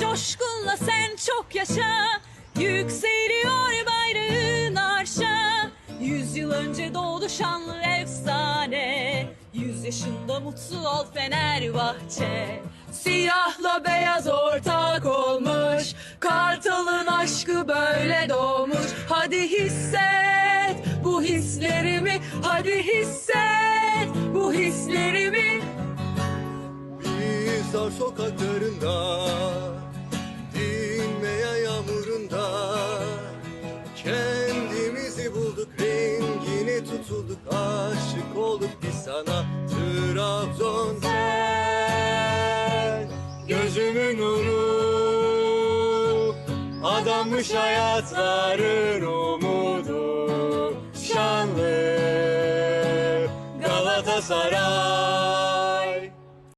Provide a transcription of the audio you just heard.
coşkunla sen çok yaşa. Yükseliyor bayrağın arşa. Yüzyıl önce doğdu şanlı efsane. Yüz yaşında mutlu ol Fenerbahçe. Siyahla beyaz ortak olmuş. Kartalın aşkı böyle doğmuş. Hadi hisset bu hislerimi. Hadi hisset bu hislerimi. Biz dar sokaklarında Kendimizi bulduk rengine tutulduk Aşık olduk biz sana. Trabzon sen Gözümün nuru Adanmış hayatların umudu. Şanlı Galatasaray